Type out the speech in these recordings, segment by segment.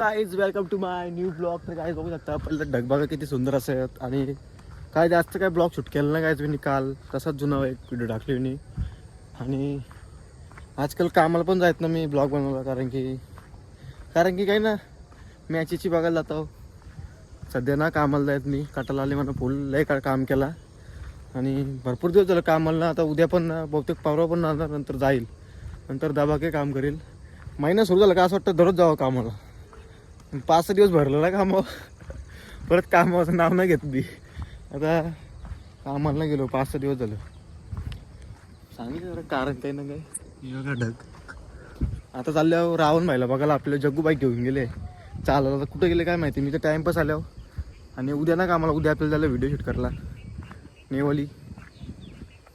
Guys welcome to my new blog तर काय बघू शकता पहिलं ढगबागा किती सुंदर असत आणि काय जास्त काय ब्लॉग शूट केलं नाही काय मी काल. तसाच जुना एक व्हिडिओ टाकली मी. आणि आजकाल कामाला पण जायत ना मी ब्लॉग बनवला कारण की कारण की काय ना मॅचेची बघायला जातो. सध्या ना कामाला जायत मी. काटाला आले मला फुल लय का काम केला. आणि भरपूर दिवस झालं कामाला ना आता उद्या पण ना बहुतेक पावरा पण नंतर जाईल. नंतर दबाके काम करेल. महिना सुरू झाला का असं वाटतं दररोज जावं कामाला. पाच सहा दिवस भरलं ना कामावर परत कामाचं नाव नाही घेत मी आता कामाला नाही गेलो पाच सहा दिवस झालं. सांगितलं कारण काही ना काही. हे ढग. आता चालल्यावर रावण व्हायला बघायला आपले जग्गू बाईक घेऊन गेले. चालत आता कुठे गेले काय माहिती? मी तर टाईमपास आल्यावर. आणि उद्या ना कामाला उद्या आपल्याला झालं व्हिडिओ शूट करला नेवाली.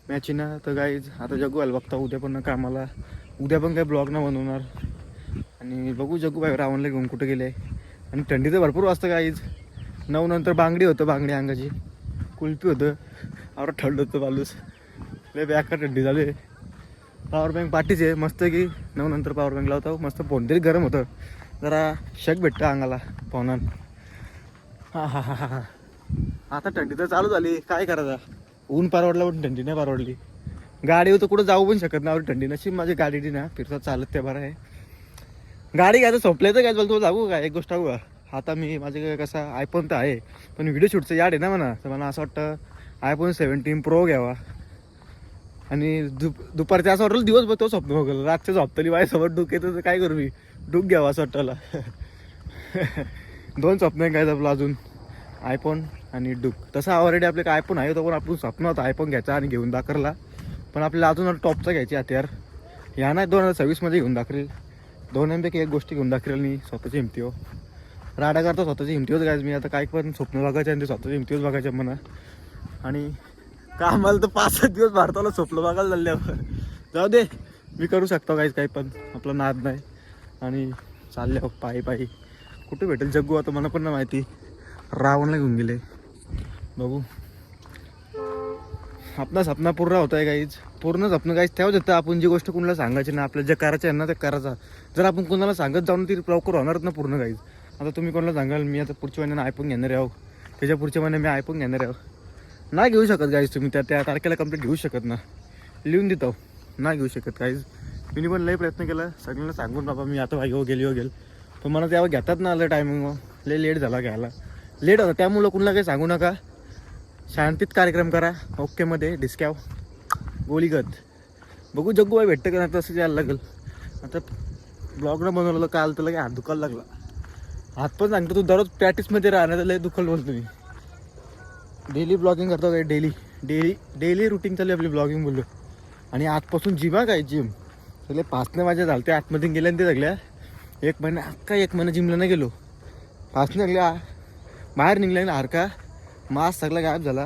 मॅची ना तर गाईज आता जग्गू व्हायला बघता उद्या पण ना कामाला. उद्या पण काही ब्लॉग ना बनवणार. आणि बघू जग्गू बाई रावणला घेऊन कुठे गेले. आणि थंडी तर भरपूर वाजतं काहीच नऊ नंतर बांगडी होतं बांगडी अंगाची. कुल्फी होतं. आवर थंड होतं बालूस. लय बॅका थंडी झाली. पॉवर बँक पाठीच आहे. मस्त की. नऊ नंतर पॉवर बँक लावतो. मस्त फोन तरी गरम होतं. जरा शक भेटतं अंगाला फोनात हा हा हा हा आता थंडी तर चालू झाली. काय करायचं? ऊन परवडलं पण थंडी नाही परवडली. गाडी होतं कुठं जाऊ पण शकत नाही. थंडी नशी माझी गाडी ना. फिरता चालत ते बरं आहे. गाडी घ्यायचं सोपलं तर काय बोलतो तुला सांगू का? एक गोष्ट सांगू का? आता मी माझ्याकडे कसं आयफोन तर आहे पण व्हिडिओ शूटचं याड आहे ना म्हणा तर मला असं वाटतं आयफोन सेवन्टीन प्रो घ्यावा. आणि दुप दुपारच्या असं वाटलं दिवसभर तो स्वप्न बघलं रातच्या झोपतली माझ्यासोबत डुक येतं तर काय करू मी? डुक घ्यावा असं वाटलं दोन स्वप्न आहे काय आपलं अजून? आयफोन आणि डुक. तसं ऑलरेडी आपले काय आयफोन आहे तो पण आपण स्वप्न होतं आयफोन घ्यायचा आणि घेऊन दाखरला. पण आपल्याला अजून टॉपचा घ्यायची हत्यार ह्या नाही दोन हजार सव्वीसमध्ये घेऊन दाखरेल. दोन्हीपैकी एक गोष्टी घेऊन दाखरेल मी स्वतःची हिमतीवर हो. राडा करता स्वतःची हिमतीवर काय मी आता काय पण स्वप्न बघायचे आणि ते स्वतःची हिमतीवर बघायचे म्हणा. आणि कामाला तर पाच सात दिवस भारताला स्वप्न बघायला चालल्यावर जाऊ दे. मी करू शकतो काहीच काही पण. आपला नाद नाही. आणि चालल्या हो, पायी पायी. कुठे भेटेल जग्गू आता मला पण नाही माहिती. रावणला घेऊन गेले. बघू. आपला सपना पूर्ण होत आहे काहीच पूर्ण सपनं काहीच त्यावर येतं आपण जी गोष्ट कुणाला सांगायची ना आपल्या जे करायचं आहे ना ते करायचं. जर आपण कुणाला सांगत जाऊन ती लवकर होणारच ना पूर्ण काहीच आता तुम्ही कोणाला सांगाल मी आता पुढच्या महिन्यानं आयफोन घेणार आहो त्याच्या पुढच्या महिन्यात मी आयफोन घेणार आहो नाही घेऊ शकत गाईज तुम्ही त्या त्या तारखेला कंप्लीट घेऊ शकत ना. लिहून देतो नाही घेऊ शकत काहीच मी पण लई प्रयत्न केला सगळ्यांना सांगून बाबा मी आता हो गेली हो गेल. पण मला तेव्हा घेतात ना आलं टायमिंग लय लेट झाला घ्यायला. लेट होता त्यामुळं कुणाला काही सांगू नका. शांतीत कार्यक्रम करा. ओकेमध्ये डिस्कॅव गोलीगत बघू जग्गू बाई भेटतं का नाही तसं यायला लागेल. आता ब्लॉगनं बनवलं काल तर लगे हात दुखायला लागला. हात पण सांगतो तू दररोज प्रॅक्टिसमध्ये राहणार लय दुखल बोलतो मी डेली ब्लॉगिंग करतो काय डेली डेली डेली रुटीन चालू आहे आपली ब्लॉगिंग बोललो. आणि आजपासून जिमा काय जिम सगळे पाचने माझ्या झालं ते आतमध्ये गेल्या आणि ते सगळ्या. एक महिना अख्खा एक महिना जिमला नाही गेलो. पाचने लागल्या बाहेर निघल्या ना हरका. मास सगळा गायब झाला.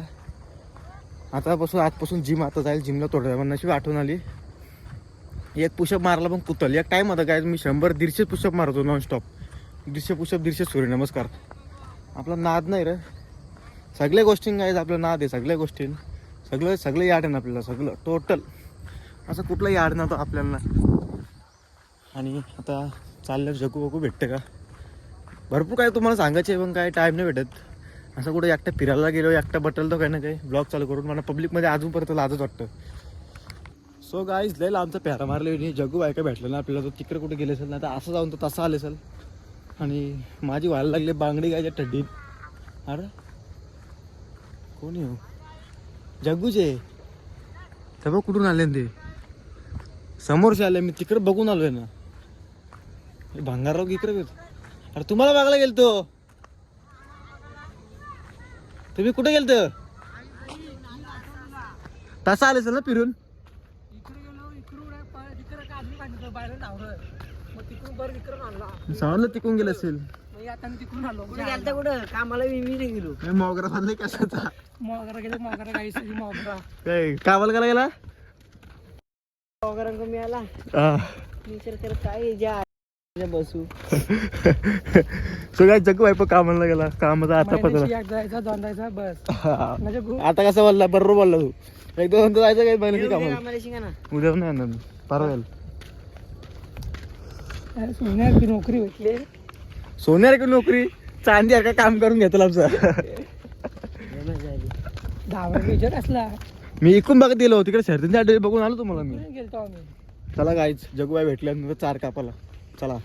आतापासून आजपासून जिम आता जाईल जिमला थोड्या पण नशीब आठवण आली. एक पुशअप मारला पण कुतल. एक टाईम होता काय मी शंभर दीडशे पुशअप मारतो नॉनस्टॉप दीडशे पुशअप दीडशे सूर्यनमस्कार आपला नाद नाही रे. सगळ्या गोष्टी काय आपलं नाद आहे सगळ्या गोष्टी. सगळं सगळं याड आहे ना आपल्याला सगळं. टोटल असं कुठलं याड नव्हतं आपल्याला. आणि आता चाललं जगू बघू भेटतं का? भरपूर काय तुम्हाला सांगायचे पण काय टाईम नाही भेटत. असं कुठं एकटा फिरायला गेलो एकटा बटलतो काही ना काही ब्लॉग चालू करून मला पब्लिकमध्ये अजूनपर्यंत लाजच वाटतं. सो गाईज लय आमचा प्यारा मारले जगू बायका भेटलं ना आपल्याला तो तिकडे कुठे गेले असेल ना तर असं जाऊन तो तसं आले असेल. आणि माझी व्हायला लागली बांगडी गायच्या ठड्डीत. अरे कोणी हो? जग्गूचे? तर बघ कुठून आले ते. समोरचे आले मी तिकडे बघून आलोय ना. भांगारराव इकडे गेलो अरे तुम्हाला बघायला गेलो तो तुम्ही कुठे गेलत? तसा आले ना फिरून? गेलो समजलं तिकून गेलं असेल. कामाला मी मी नाही गेलो. हे मोगरा बांधले कशाचा? मोगरा गेलो मोगरा गाई मोगरा. काय कामाला गेला वगैरे मी आला. हा. मी विचार करत काय बसू? सो काय पण कामाला गेला कामाचा आता पत्र. जायचा दोन जायचा बस. म्हणजे गु- आता कसं बोलला? बरोबर बोलला तू. एक दोन जायचं काय? महिन्याची कामाला. आम्हाला शिका ना उद्या नाही. आणणार परवा येईल सोन्याची नोकरी भेटली. सोन्यार की नोकरी? चांदी का? काम करून घेतलं आमचं. मेजर असला. मी इकून बघत गेलो. तिकडे शर्तींच्या अड्डे बघून आलो तुम्हाला मी. गेलतो आम्ही. चला गाईच जगूबाई भेटल्यानंतर चार कापाला. चला.